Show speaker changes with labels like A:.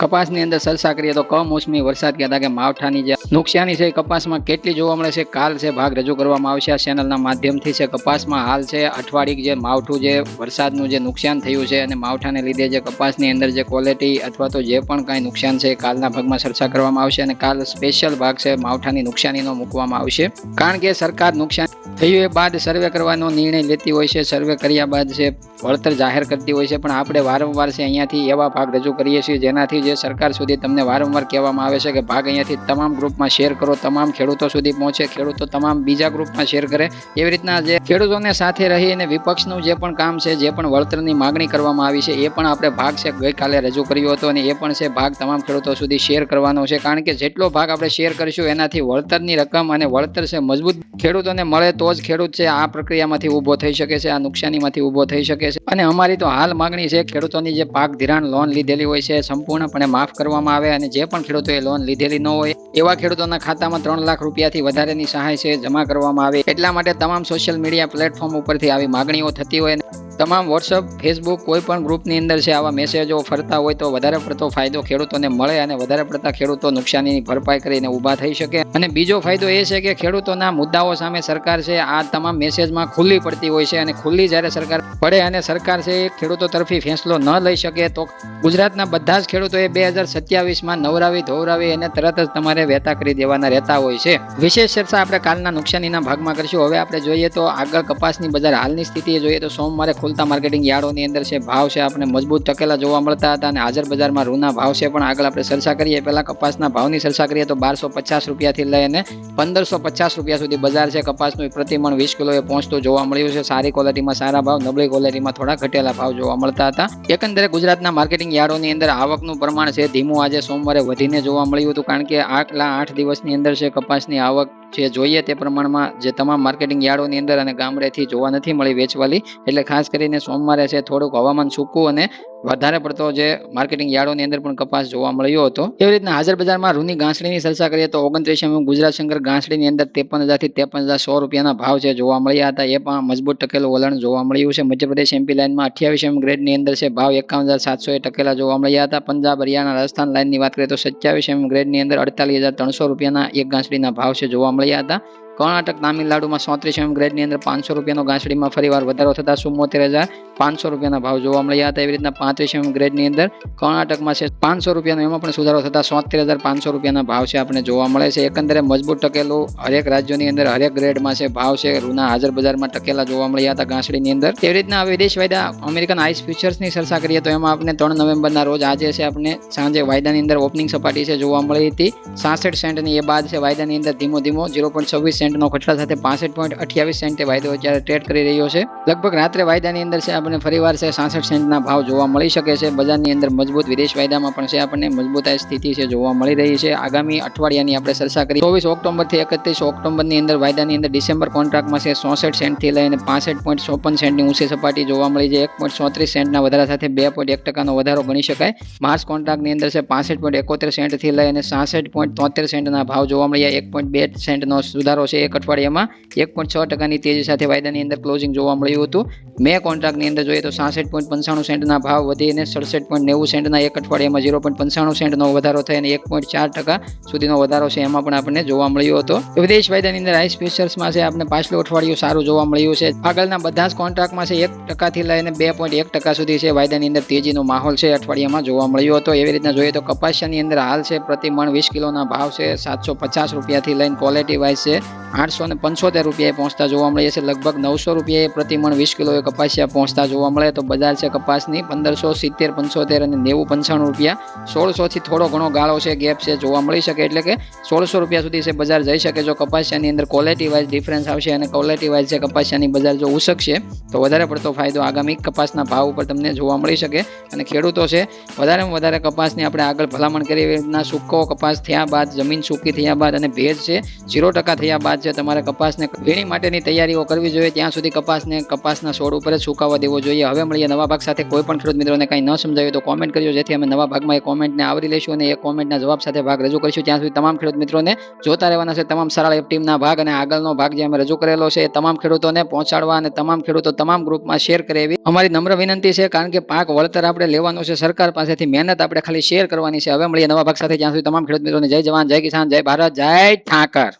A: કપાસની અંદર ચર્ચા કરીએ તો કમોસમી વરસાદ કહેતા કે માવઠાની જે નુકસાની છે કપાસમાં કેટલી જોવા મળે છે? કાલ છે, ભાગ રજૂ કરવામાં આવશે. આ ચેનલના માધ્યમથી છે, કપાસમાં હાલ છે, અઠવાડિયે જે માવઠું જે વરસાદનું જે નુકસાન થયું છે અને માવઠાને લીધે જે કપાસની અંદર જે ક્વોલિટી અથવા તો જે પણ કાંઈ નુકસાન છે કાલના ભાગમાં ચર્ચા કરવામાં આવશે અને કાલ સ્પેશિયલ ભાગ છે, માવઠાની નુકસાનીનો મૂકવામાં આવશે. કારણ કે સરકાર નુકસાન થયું એ બાદ સર્વે કરવાનો નિર્ણય લેતી હોય છે સર્વે કર્યા બાદ છે, વળતર જાહેર કરતી હોય છે. પણ આપણે વારંવાર છે અહીંયાથી એવા ભાગ રજૂ કરીએ છીએ જેનાથી સરકાર સુધી તમને વારંવાર કહેવામાં આવે છે કે ભાગ અહીંયાથી તમામ ગ્રુપમાં શેર કરો, તમામ ખેડૂતો સુધી પહોંચે, ખેડૂતો તમામ બીજા ગ્રુપમાં શેર કરે. એવી રીતના જે ખેડૂતોને સાથે રહીને વિપક્ષનું જે પણ કામ છે, જે પણ વળતરની માગણી કરવામાં આવી છે, એ પણ આપણે ભાગ છે ગઈકાલે રજૂ કર્યો હતો અને એ પણ છે ભાગ તમામ ખેડૂતો સુધી શેર કરવાનો છે. કારણ કે જેટલો ભાગ આપણે શેર કરીશું, એનાથી વળતરની રકમ અને વળતર છે મજબૂત ખેડૂતોને મળે તો જ ખેડૂત છે આ પ્રક્રિયામાંથી ઊભો થઈ શકે છે, આ નુકસાનીમાંથી ઊભો થઈ શકે છે. અને અમારી તો હાલ માગણી છે ખેડૂતોની જે પાક ધિરાણ લોન લીધેલી હોય છે, સંપૂર્ણપણે માફ કરવામાં આવે અને જે પણ ખેડૂતોએ લોન લીધેલી ન હોય, એવા ખેડૂતોના ખાતામાં ત્રણ લાખ રૂપિયાથી વધારેની સહાય છે, જમા કરવામાં આવે. એટલા માટે તમામ સોશિયલ મીડિયા પ્લેટફોર્મ ઉપરથી આવી માગણીઓ થતી હોય તમામ વોટ્સઅપ ફેસબુક કોઈ પણ ગ્રુપની અંદર છે, આવા મેસેજો ફરતા હોય તો વધારે પડતો ફાયદો ખેડૂતોને મળે અને વધારે પડતા ખેડૂતો નુકસાનીની ભરપાઈ કરીને ઊભા થઈ શકે. અને બીજો ફાયદો એ છે કે ખેડૂતોના મુદ્દાઓ સામે સરકાર છે, આ તમામ મેસેજમાં ખુલ્લી પડતી હોય છે અને ખુલ્લી જ્યારે સરકાર પડે અને સરકાર છે એ ખેડૂતો તરફી ફેંસલો ન લઈ શકે તો ગુજરાતના બધા જ ખેડૂતોએ બે હજાર સત્યાવીસમાં નવરાવી ધોવરાવી અને તરત જ તમારે વહેતા કરી દેવાના રહેતા હોય છે. વિશેષ ચર્ચા આપણે કાલના નુકસાનીના ભાગમાં કરીશું. હવે આપણે જોઈએ તો આગળ કપાસની બજાર હાલની સ્થિતિએ જોઈએ તો સોમવારે ખુલતા માર્કેટિંગ યાર્ડોની અંદર છે, ભાવ છે આપણે મજબૂત ટકેલા જોવા મળતા હતા અને હાજર બજારમાં રૂના ભાવ છે પણ આગળ આપણે ચર્ચા કરીએ. પહેલાં કપાસના ભાવની ચર્ચા કરીએ તો બારસો પચાસ રૂપિયાથી લઈને પંદરસો પચાસ રૂપિયા સુધી બજાર છે. કપાસનું પ્રતિમણ વીસ કિલોએ પહોંચતું જોવા મળ્યું છે. સારી ક્વોલિટીમાં સારા ભાવ, નબળી ક્વોલિટીમાં થોડા ઘટેલા ભાવ જોવા મળતા હતા. એકંદરે ગુજરાતના માર્કેટિંગ યાર્ડોની અંદર આવકનું પ્રમાણ છે. ધીમું આજે સોમવારે વધીને જોવા મળ્યું હતું કારણ કે આટલા આઠ દિવસની અંદર છે કપાસની આવક જે જોઈએ તે પ્રમાણમાં જે તમામ માર્કેટિંગ યાર્ડોની અંદર અને ગામડેથી જોવા નથી મળી વેચવાલી. એટલે ખાસ કરીને સોમવારે છે થોડુંક હવામાન સૂકું અને વધારે પડતો જે માર્કેટિંગ યાર્ડોની અંદર પણ કપાસ જોવા મળ્યો હતો. એવી રીતના હાજર બજારમાં રૂની ગાંસડીની ચર્ચા કરીએ તો ઓગણત્રીસ એમ ગુજરાત શંકર ગાંસડીની અંદર ત્રેપન હજારથી ત્રેપન હજાર સો રૂપિયાના ભાવ છે જોવા મળ્યા હતા. એ પણ મજબૂત ટકેલું વલણ જોવા મળ્યું છે. મધ્યપ્રદેશ એમપી લાઇનમાં અઠ્યાવીસ એમ ગ્રેડની અંદર છે ભાવ એકાવન હજાર સાતસો ટકેલા જોવા મળ્યા હતા. પંજાબ, હરિયાણા, રાજસ્થાન લાઇનની વાત કરીએ તો સત્યાવીસ એમ ગ્રેડની અંદર અડતાલીસ હજાર ત્રણસો રૂપિયાના એક ગાંસડીના ભાવ છે જોવા મળ્યા હતા કર્ણાટક, તામિલનાડુમાં ચોત્રીસ એમ ગ્રેડની અંદર પાંચસો રૂપિયાનો ગાંસડીમાં ફરીવાર વધારો થતા ચુમ્મોતેર હજાર પાંચસો રૂપિયાના ભાવ જોવા મળ્યા હતા. એવી રીતના પાંત્રીસ એમ ગ્રેડની અંદર કર્ણાટકમાં છે પાંચસો રૂપિયાનો એમાં પણ સુધારો થતા ચોત્તેર હજાર પાંચસો રૂપિયાના ભાવ છે આપણે જોવા મળે છે. એકંદરે મજબૂત ટકેલું હરેક રાજ્યોની અંદર હરેક ગ્રેડમાં છે ભાવ છે. રૂના હાજર બજારમાં ટકેલા જોવા મળ્યા હતા ગાંસડીની અંદર. એવી રીતના વિદેશ વાયદા, અમેરિકન આઈસ ફ્યુચર્સની ચર્ચા કરીએ તો એમાં આપણે ત્રણ નવેમ્બરના રોજ આજે છે આપણે સાંજે વાયદાની અંદર ઓપનિંગ સપાટી છે જોવા મળી હતી. સાસઠ સેન્ટની એ બાદ છે વાયદાની અંદર ધીમો ધીમો, ઝીરો પોઈન્ટ છવ્વીસ સેન્ટનો ઘટડા સાથે પાસઠ પોઈન્ટ અઠ્યાવીસ સેન્ટે વાયદો અત્યારે ટ્રેડ કરી રહ્યો છે. લગભગ રાત્રે વાયદાની અંદર છે, આપણને ફરીવાર છે, સાસઠ સેન્ટના ભાવ જોવા મળી શકે છે. બજારની અંદર મજબૂત વિદેશ વાયદામાં પણ છે, આપણને મજબૂતાઈ સ્થિતિ છે, જોવા મળી રહી છે. આગામી અઠવાડિયાની આપણે ચર્ચા કરી. ચોવીસ ઓક્ટોબરથી એકત્રીસ ઓક્ટોબરની અંદર વાયદાની અંદર ડિસેમ્બર કોન્ટ્રાક્ટમાં છે ચોસઠ સેન્ટથી લઈને પાસઠ પોઈન્ટ ચોપન સેન્ટની ઊંચી સપાટી જોવા મળી છે. એક પોઈન્ટ ચોત્રીસ સેન્ટના વધારા સાથે બે પોઈન્ટ એક ટકાનો વધારો ગણી શકાય. માર્ચ કોન્ટ્રાક્ટની અંદર છે, પાસઠ પોઈન્ટ એકોતેર સેન્ટથી લઈને સાસઠ પોઈન્ટ તોતેર સેન્ટના ભાવ જોવા મળ્યા. એક પોઈન્ટ બે સેન્ટનો સુધારો છે. એક અઠવાડિયામાં. એક પોઈન્ટ છ ટકાની તેજી સાથે વાયદાની અંદર ક્લોઝિંગ જોવા મળ્યું હતું. મે કોન્ટ્રાક્ટની અંદર જોઈએ તો સાસઠ પોઈન્ટ પંચાણું સેન્ટના ભાવ વધીને સડસઠ પોઈન્ટ નેવું સેન્ટના એક અઠવાડિયામાં ઝીરો પોઈન્ટ પંચાણું સેન્ટનો વધારો થઈને એક પોઈન્ટ ચાર ટકા સુધીનો વધારો છે એમાં પણ આપણને જોવા મળ્યો હતો. વિદેશ વાયદાની અંદર આઈસ ફ્યુચર્સમાં છે આપણે પાછલું અઠવાડિયું સારું જોવા મળ્યું છે. આગળના બધા જ કોન્ટ્રાક્ટમાં છે એક ટકાથી લઈને બે પોઈન્ટ એક ટકા સુધી છે વાયદાની અંદર તેજીનો માહોલ છે અઠવાડિયામાં જોવા મળ્યો હતો. એવી રીતના જોઈએ તો કપાસિયાની અંદર હાલ છે પ્રતિ મણ વીસ કિલોના ભાવ છે, સાતસો પચાસ રૂપિયાથી લઈને ક્વોલિટી વાઇઝ છે. આઠસો ને પંચોતેર રૂપિયાએ પહોંચતા જોવા મળે છે. લગભગ નવસો રૂપિયાએ પ્રતિમણ વીસ કિલોએ કપાસિયા પહોંચતા જોવા મળે. તો બજાર છે કપાસની પંદરસો, સિત્તેર, પંચોતેર અને નેવું પંચાણું રૂપિયા. સોળસોથી થોડો ઘણો ગાળો છે, ગેપ છે જોવા મળી શકે એટલે કે સોળસો રૂપિયા સુધી છે બજાર જઈ શકે જો કપાસિયાની અંદર ક્વોલિટી વાઇઝ ડિફરન્સ આવશે અને ક્વોલિટી વાઇઝ છે કપાસિયાની બજાર જો ઉસકશે, તો વધારે પડતો ફાયદો આગામી કપાસના ભાવ ઉપર તમને જોવા મળી શકે. અને ખેડૂતો છે, વધારેમાં વધારે કપાસની આપણે આગળ ભલામણ કરી એવી રીતના સૂકો કપાસ થયા બાદ, જમીન સૂકી થયા બાદ અને ભેજ છે, ઝીરો ટકા થયા બાદ વાત છે, તમારે કપાસને વીણી માટેની તૈયારીઓ કરવી જોઈએ, ત્યાં સુધી કપાસને, કપાસના છોડ ઉપર જ સુકાવા દેવો જોઈએ. હવે મળીએ નવા ભાગ સાથે. કોઈ પણ ખેડૂત મિત્રોને કંઈ ન સમજાયું તો કોમેન્ટ કરજો, જેથી અમે નવા ભાગમાં એ કોમેન્ટને આવરી લઈશું અને એ કોમેન્ટના જવાબ સાથે ભાગ રજૂ કરીશું. ત્યાં સુધી તમામ ખેડૂત મિત્રોને જોતા રહેવાના છે. તમામ સરળ એફ ટીમના ભાગ અને આગળનો ભાગ જે અમે રજૂ કરેલો છે, એ તમામ ખેડૂતોને પહોંચાડવા અને તમામ ખેડૂતો તમામ ગ્રુપમાં શેર કરે એવી અમારી નમ્ર વિનંતી છે, કારણ કે પાક વળતર આપણે લેવાનું છે, સરકાર પાસેથી મહેનત આપણે ખાલી શેર કરવાની છે. હવે મળીએ નવા ભાગ સાથે. જ્યાં સુધી તમામ ખેડૂત મિત્રોને જય જવાન, જય કિસાન, જય ભારત, જય ઠાકર.